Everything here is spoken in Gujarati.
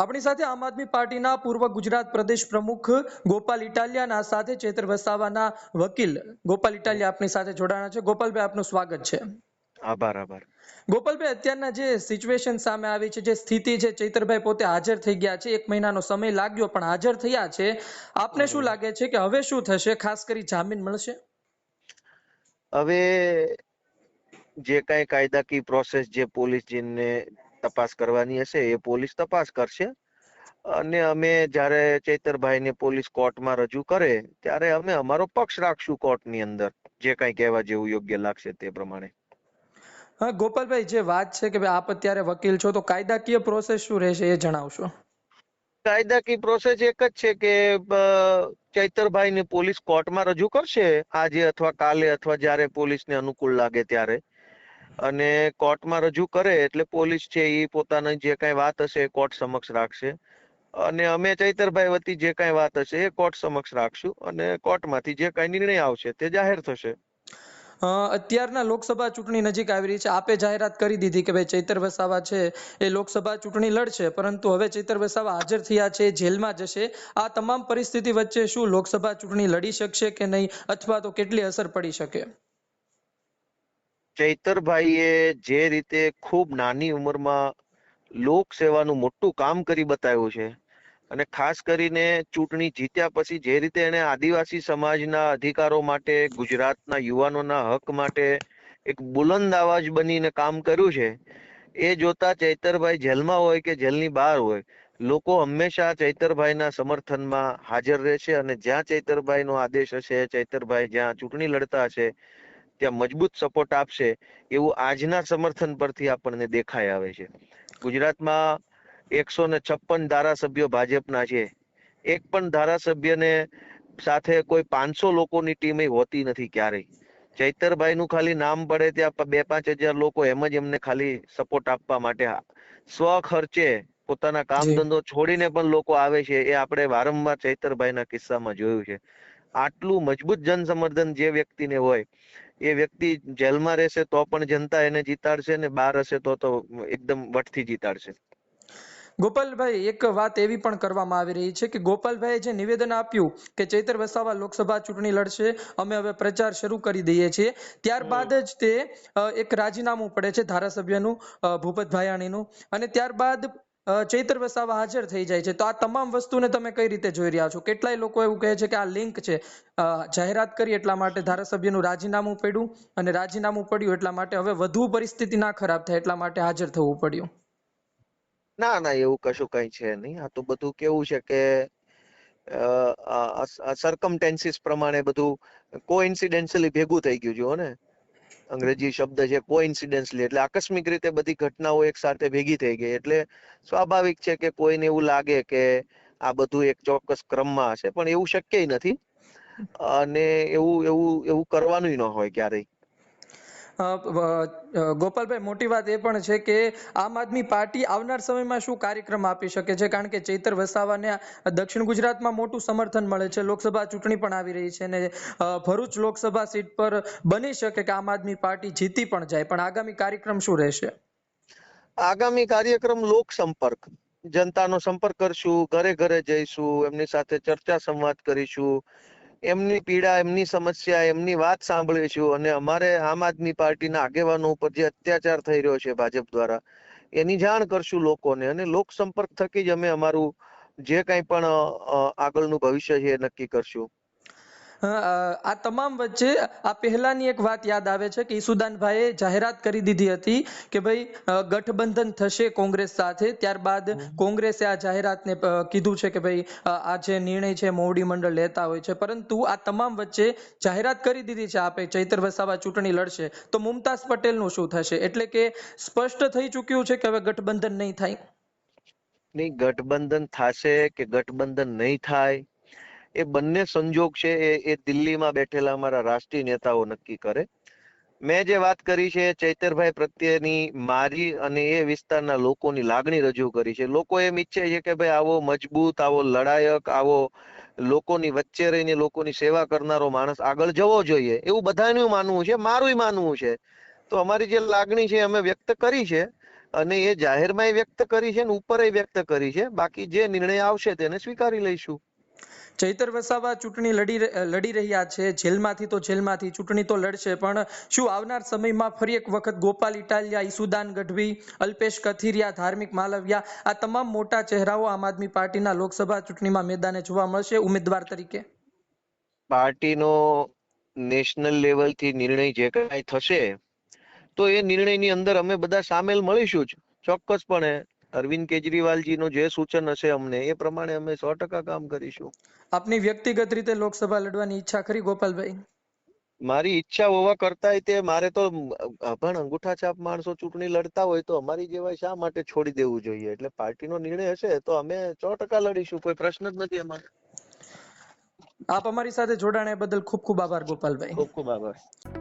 આપણી સાથે આમ આદમી પાર્ટીના પૂર્વ ગુજરાત પ્રદેશ પ્રમુખ ગોપાલ ઇટાલિયાના સાથે ચેતર વસાવાના વકીલ. ગોપાલ ઇટાલિયા આપની સાથે જોડાણા છે. ગોપાલભાઈ આપનું સ્વાગત છે. આભાર આભાર. ગોપાલભાઈ અત્યારના જે સિચ્યુએશન સામે આવી છે જે સ્થિતિ છે ચૈતરભાઈ પોતે હાજર થઈ ગયા છે. એક મહિનાનો સમય લાગ્યો પણ હાજર થયા છે. આપને શું લાગે છે કે હવે શું થશે? ખાસ કરી જામીન મળશે? હવે જે કાંઈ કાયદાકીય પ્રોસેસ જે પોલીસ જેને તપાસ કરવાની હશે એ પોલીસ તપાસ કરશે. અને અમે જ્યારે ચૈતરભાઈને પોલીસ કોર્ટમાં રજૂ કરે ત્યારે અમે અમારો પક્ષ રાખશું કોર્ટની અંદર જે કાંઈ કહેવા જેવું યોગ્ય લાગશે તે પ્રમાણે. હા ગોપાલભાઈ જે વાત છે કે ભાઈ આપ અત્યારે વકીલ છો તો કાયદાકીય પ્રોસેસ શું રહેશે એ જણાવશો? કાયદાકીય પ્રોસેસ એક જ છે કે ચૈતરભાઈને પોલીસ કોર્ટમાં રજૂ કરશે આજે અથવા કાલે અથવા જ્યારે પોલીસને અનુકૂળ લાગે ત્યારે. અને કોર્ટમાં રજૂ કરે એટલે પોલીસ છે એ પોતાની જે કાંઈ વાત હશે એ કોર્ટ સમક્ષ રાખશે. અને અમે ચૈતરભાઈ વતી જે કાંઈ વાત હશે એ કોર્ટ સમક્ષ રાખશું અને કોર્ટમાંથી જે કાંઈ નિર્ણય આવશે તે જાહેર થશે. અત્યારના લોકસભા ચૂંટણી નજીક આવી રહી છે. આપે જાહેરાત કરી દીધી કે ભાઈ ચૈતર વસાવા છે એ લોકસભા ચૂંટણી લડશે, પરંતુ હવે ચૈતર વસાવા હાજર થયા છે, જેલમાં જશે. આ તમામ પરિસ્થિતિ વચ્ચે શું લોકસભા ચૂંટણી લડી શકશે કે નહીં, અથવા તો કેટલી અસર પડી શકે? ચૈતરભાઈએ જે રીતે ખૂબ નાની ઉંમરમાં લોક સેવાનું મોટું કામ કરી બતાવ્યું છે અને ખાસ કરીને ચૂંટણી જીત્યા પછી જે રીતે એણે આદિવાસી સમાજના અધિકારો માટે, ગુજરાતના યુવાનોના હક માટે એક બુલંદ અવાજ બનીને કામ કર્યું છે, એ જોતા ચૈતરભાઈ જેલમાં હોય કે જેલની બહાર હોય, લોકો હંમેશા ચૈતરભાઈના સમર્થનમાં હાજર રહેશે અને જ્યાં ચૈતરભાઈનો આદેશ હશે, ચૈતરભાઈ જ્યાં ચૂંટણી લડતા હશે ત્યાં મજબૂત સપોર્ટ આપશે એવું આજના સમર્થન પરથી આપણને દેખાઈ આવે છે. ગુજરાતમાં એકસો ને છપ્પન ધારાસભ્યો ભાજપના છે. એક પણ ધારાસભ્યને સાથે કોઈ પાંચસો લોકોની ટીમ હોતી નથી ક્યારેય. ચૈતરભાઈ નું ખાલી નામ પડે ત્યાં બે પાંચ હજાર લોકો એમ જ એમને ખાલી સપોર્ટ આપવા માટે સ્વ ખર્ચે પોતાના કામ ધંધો છોડીને પણ લોકો આવે છે એ આપણે વારંવાર ચૈતરભાઈના કિસ્સામાં જોયું છે. આટલું મજબૂત જન સમર્થન જે વ્યક્તિને હોય, એ વ્યક્તિ જેલમાં રહેશે તો પણ જનતા એને જીતાડશે ને બહાર હશે તો તો એકદમ વટથી જીતાડશે. ગોપાલભાઈ, એક વાત એવી પણ કરવામાં આવી રહી છે કે ગોપાલભાઈએ જે નિવેદન આપ્યું કે ચૈતર વસાવા લોકસભા ચૂંટણી લડશે, અમે હવે પ્રચાર શરૂ કરી દઈએ છીએ. ત્યારબાદ જ તે એક રાજીનામું પડે છે ધારાસભ્યનું ભૂપત ભાયાણીનું અને ત્યારબાદ ચૈતર વસાવા હાજર થઈ જાય છે. તો આ તમામ વસ્તુને તમે કઈ રીતે જોઈ રહ્યા છો? કેટલાય લોકો એવું કહે છે કે આ લિંક છે. જાહેરાત કરી એટલા માટે ધારાસભ્યનું રાજીનામું પડ્યું અને રાજીનામું પડ્યું એટલા માટે હવે વધુ પરિસ્થિતિ ના ખરાબ થાય એટલા માટે હાજર થવું પડ્યું. ના ના, એવું કશું કઈ છે નહીં. આ તો બધું કેવું છે કે સરકમટેન્સીસ પ્રમાણે બધું કોઇન્સિડેન્શિયલી ભેગું થઈ ગયું જુઓ ને? અંગ્રેજી શબ્દ છે કોઇન્સિડેન્શલી એટલે આકસ્મિક રીતે બધી ઘટનાઓ એક સાથે ભેગી થઈ ગઈ. એટલે સ્વાભાવિક છે કે કોઈને એવું લાગે કે આ બધું એક ચોક્કસ ક્રમમાં હશે, પણ એવું શક્ય નથી. અને એવું એવું એવું કરવાનું ન હોય ક્યારેય. ગોપાલભાઈ, મોટી વાત એ પણ છે કે આમ આદમી પાર્ટી આવનાર સમયમાં શું કાર્યક્રમ આપી શકે છે? કારણ કે ચૈતર વસાવાને દક્ષિણ ગુજરાતમાં મોટું સમર્થન મળે છે. લોકસભા ચૂંટણી પણ આવી રહી છે અને ભરૂચ લોકસભા સીટ પર બની શકે કે આમ આદમી પાર્ટી જીતી પણ જાય. પણ આગામી કાર્યક્રમ શું રહેશે? આગામી કાર્યક્રમ લોક સંપર્ક જનતાનો સંપર્ક કરશું, ઘરે ઘરે જઈશું, એમની સાથે ચર્ચા સંવાદ કરીશું. એમની પીડા, એમની સમસ્યા, એમની વાત સાંભળીશું અને અમારે આમ આદમી પાર્ટીના આગેવાનો ઉપર જે અત્યાચાર થઈ રહ્યો છે ભાજપ દ્વારા, એની જાણ કરશું લોકોને અને લોક સંપર્ક થકી જ અમે અમારું જે કંઈ પણ આગળનું ભવિષ્ય છે એ નક્કી કરશું. આ તમામ વચ્ચે આ પહેલાની એક વાત યાદ આવે છે કે ઈસુદાનભાઈએ જાહેરાત કરી દીધી હતી કે ભાઈ ગઠબંધન થશે કોંગ્રેસ સાથે. ત્યારબાદ કોંગ્રેસે આ જાહેરાતને કીધું છે કે ભાઈ આ જે નિર્ણય છે મોવડી મંડળ લેતા હોય છે. પરંતુ આ તમામ વચ્ચે જાહેરાત કરી દીધી છે આપે ચૈતર વસાવા ચૂંટણી લડશે. તો મુમતાઝ પટેલનું શું થશે? એટલે કે સ્પષ્ટ થઈ ચૂક્યું છે કે હવે ગઠબંધન નહીં થાય. નહીં ગઠબંધન થશે કે ગઠબંધન નહીં થાય? એ બંને સંજોગ છે એ દિલ્હીમાં બેઠેલા અમારા રાષ્ટ્રીય નેતાઓ નક્કી કરે. મેં જે વાત કરી છે ચૈતરભાઈ પ્રત્યેની મારી અને એ વિસ્તારના લોકોની લાગણી રજૂ કરી છે. લોકો એમ ઈચ્છે છે કે ભાઈ આવો મજબૂત, આવો લડાયક, આવો લોકોની વચ્ચે રહીને લોકોની સેવા કરનારો માણસ આગળ જવો જોઈએ. એવું બધાનું માનવું છે મારું માનવું છે. તો અમારી જે લાગણી છે અમે વ્યક્ત કરી છે અને એ જાહેરમાં વ્યક્ત કરી છે ને ઉપર વ્યક્ત કરી છે. બાકી જે નિર્ણય આવશે તેને સ્વીકારી લઈશું. ચૈતર વસાવા ચૂંટણી લડી લડી રહ્યા છે. જેલમાંથી તો જેલમાંથી ચૂંટણી તો લડશે, પણ શું આવનાર સમયમાં ફરી એક વખત ગોપાલ ઇટાલિયા, ઈસુદાન ગઢવી, અલ્પેશ કથિરિયા, ધાર્મિક માલવિયા આ તમામ મોટા ચહેરાઓ આમ આદમી પાર્ટીના લોકસભા ચૂંટણીમાં મેદાને જોવા મળશે? ઉમેદવાર તરીકે. પાર્ટીનો નેશનલ લેવલથી નિર્ણય જે કાંઈ થશે, તો એ નિર્ણયની અંદર અમે બધા સામેલ મળીશું જ, ચોક્કસપણે. અરવિંદ કેજરીવાલજીનું જે સૂચન હશે અમને એ પ્રમાણે અમે સો ટકા કામ કરીશું. આપની વ્યક્તિગત રીતે લોકસભા લડવાની ઈચ્છા ખરી ગોપાલભાઈ? મારી ઈચ્છા હોવા કરતા તે મારે તો પણ અંગૂઠા છાપ માણસો ચૂંટણી લડતા હોય તો અમારી જેવા શા માટે છોડી દેવું જોઈએ? એટલે પાર્ટીનો નિર્ણય હશે તો અમે સો ટકા લડીશું કોઈ પ્રશ્ન જ નથી અમારે. આપ અમારી સાથે જોડાણ બદલ ખૂબ ખૂબ આભાર ગોપાલભાઈ. ખૂબ ખૂબ આભાર.